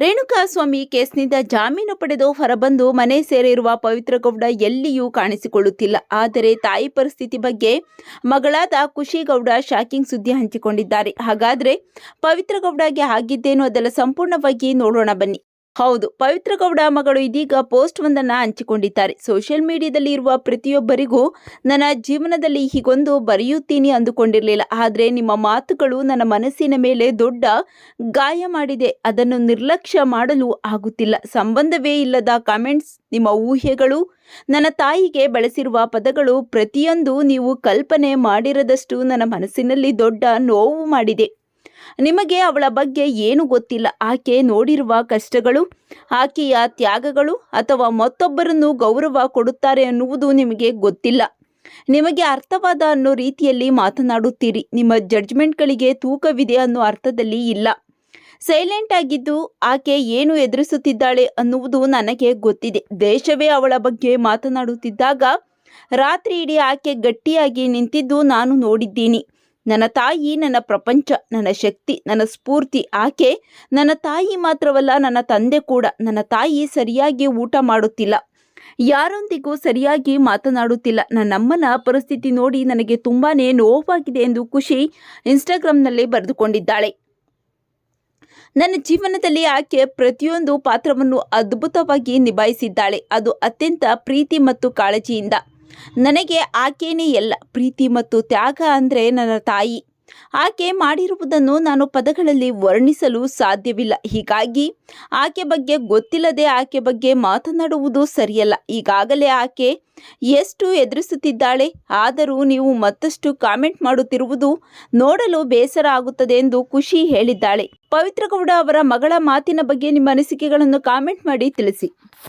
ರೇಣುಕಾಸ್ವಾಮಿ ಕೇಸ್ನಿಂದ ಜಾಮೀನು ಪಡೆದು ಹೊರಬಂದು ಮನೆ ಸೇರಿರುವ ಪವಿತ್ರಗೌಡ ಎಲ್ಲಿಯೂ ಕಾಣಿಸಿಕೊಳ್ಳುತ್ತಿಲ್ಲ. ಆದರೆ ತಾಯಿ ಪರಿಸ್ಥಿತಿ ಬಗ್ಗೆ ಮಗಳಾದ ಖುಷಿಗೌಡ ಶಾಕಿಂಗ್ ಸುದ್ದಿ ಹಂಚಿಕೊಂಡಿದ್ದಾರೆ. ಹಾಗಾದ್ರೆ ಪವಿತ್ರಗೌಡಗೆ ಆಗಿದ್ದೇನು ಅದೆಲ್ಲ ಸಂಪೂರ್ಣವಾಗಿ ನೋಡೋಣ ಬನ್ನಿ. ಹೌದು, ಪವಿತ್ರ ಗೌಡ ಮಗಳು ಇದೀಗ ಪೋಸ್ಟ್ ಒಂದನ್ನು ಹಂಚಿಕೊಂಡಿದ್ದಾರೆ. ಸೋಷಿಯಲ್ ಮೀಡಿಯಾದಲ್ಲಿ ಇರುವ ಪ್ರತಿಯೊಬ್ಬರಿಗೂ ನನ್ನ ಜೀವನದಲ್ಲಿ ಹೀಗೊಂದು ಬರೆಯುತ್ತೀನಿ ಅಂದುಕೊಂಡಿರಲಿಲ್ಲ. ಆದರೆ ನಿಮ್ಮ ಮಾತುಗಳು ನನ್ನ ಮನಸ್ಸಿನ ಮೇಲೆ ದೊಡ್ಡ ಗಾಯ ಮಾಡಿದೆ. ಅದನ್ನು ನಿರ್ಲಕ್ಷ್ಯ ಮಾಡಲು ಆಗುತ್ತಿಲ್ಲ. ಸಂಬಂಧವೇ ಇಲ್ಲದ ಕಾಮೆಂಟ್ಸ್, ನಿಮ್ಮ ಊಹೆಗಳು, ನನ್ನ ತಾಯಿಗೆ ಬಳಸಿರುವ ಪದಗಳು ಪ್ರತಿಯೊಂದು ನೀವು ಕಲ್ಪನೆ ಮಾಡಿರದಷ್ಟು ನನ್ನ ಮನಸ್ಸಿನಲ್ಲಿ ದೊಡ್ಡ ನೋವು ಮಾಡಿದೆ. ನಿಮಗೆ ಅವಳ ಬಗ್ಗೆ ಏನು ಗೊತ್ತಿಲ್ಲ. ಆಕೆ ನೋಡಿರುವ ಕಷ್ಟಗಳು, ಆಕೆಯ ತ್ಯಾಗಗಳು ಅಥವಾ ಮತ್ತೊಬ್ಬರನ್ನು ಗೌರವ ಕೊಡುತ್ತಾರೆ ಅನ್ನುವುದು ನಿಮಗೆ ಗೊತ್ತಿಲ್ಲ. ನಿಮಗೆ ಅರ್ಥವಾದ ಅನ್ನೋ ರೀತಿಯಲ್ಲಿ ಮಾತನಾಡುತ್ತೀರಿ. ನಿಮ್ಮ ಜಡ್ಜ್ಮೆಂಟ್ಗಳಿಗೆ ತೂಕವಿದೆ ಅನ್ನೋ ಅರ್ಥದಲ್ಲಿ ಇಲ್ಲ. ಸೈಲೆಂಟ್ ಆಗಿದ್ದು ಆಕೆ ಏನು ಎದುರಿಸುತ್ತಿದ್ದಾಳೆ ಅನ್ನುವುದು ನನಗೆ ಗೊತ್ತಿದೆ. ದೇಶವೇ ಅವಳ ಬಗ್ಗೆ ಮಾತನಾಡುತ್ತಿದ್ದಾಗ ರಾತ್ರಿ ಇಡೀ ಆಕೆ ಗಟ್ಟಿಯಾಗಿ ನಿಂತಿದ್ದು ನಾನು ನೋಡಿದ್ದೀನಿ. ನನ್ನ ತಾಯಿ, ನನ್ನ ಪ್ರಪಂಚ, ನನ್ನ ಶಕ್ತಿ, ನನ್ನ ಸ್ಫೂರ್ತಿ, ಆಕೆ ನನ್ನ ತಾಯಿ ಮಾತ್ರವಲ್ಲ, ನನ್ನ ತಂದೆ ಕೂಡ ನನ್ನ ತಾಯಿ ಸರಿಯಾಗಿ ಊಟ ಮಾಡುತ್ತಿಲ್ಲ. ಯಾರೊಂದಿಗೂ ಸರಿಯಾಗಿ ಮಾತನಾಡುತ್ತಿಲ್ಲ. ನನ್ನಮ್ಮನ ಪರಿಸ್ಥಿತಿ ನೋಡಿ ನನಗೆ ತುಂಬಾ ನೋವಾಗಿದೆ ಎಂದು ಖುಷಿ ಇನ್ಸ್ಟಾಗ್ರಾಮ್ನಲ್ಲಿ ಬರೆದುಕೊಂಡಿದ್ದಾಳೆ. ನನ್ನ ಜೀವನದಲ್ಲಿ ಆಕೆ ಪ್ರತಿಯೊಂದು ಪಾತ್ರವನ್ನು ಅದ್ಭುತವಾಗಿ ನಿಭಾಯಿಸಿದ್ದಾಳೆ. ಅದು ಅತ್ಯಂತ ಪ್ರೀತಿ ಮತ್ತು ಕಾಳಜಿಯಿಂದ. ನನಗೆ ಆಕೆಯೇ ಎಲ್ಲ, ಪ್ರೀತಿ ಮತ್ತು ತ್ಯಾಗ ಅಂದರೆ ನನ್ನ ತಾಯಿ. ಆಕೆ ಮಾಡಿರುವುದನ್ನು ನಾನು ಪದಗಳಲ್ಲಿ ವರ್ಣಿಸಲು ಸಾಧ್ಯವಿಲ್ಲ. ಹೀಗಾಗಿ ಆಕೆ ಬಗ್ಗೆ ಗೊತ್ತಿಲ್ಲದೆ ಆಕೆ ಬಗ್ಗೆ ಮಾತನಾಡುವುದು ಸರಿಯಲ್ಲ. ಈಗಾಗಲೇ ಆಕೆ ಎಷ್ಟು ಎದುರಿಸುತ್ತಿದ್ದಾಳೆ, ಆದರೂ ನೀವು ಮತ್ತಷ್ಟು ಕಾಮೆಂಟ್ ಮಾಡುತ್ತಿರುವುದು ನೋಡಲು ಬೇಸರ ಆಗುತ್ತದೆ ಎಂದು ಖುಷಿ ಹೇಳಿದ್ದಾಳೆ. ಪವಿತ್ರಗೌಡ ಅವರ ಮಗಳ ಮಾತಿನ ಬಗ್ಗೆ ನಿಮ್ಮ ಅನಿಸಿಕೆಗಳನ್ನು ಕಾಮೆಂಟ್ ಮಾಡಿ ತಿಳಿಸಿ.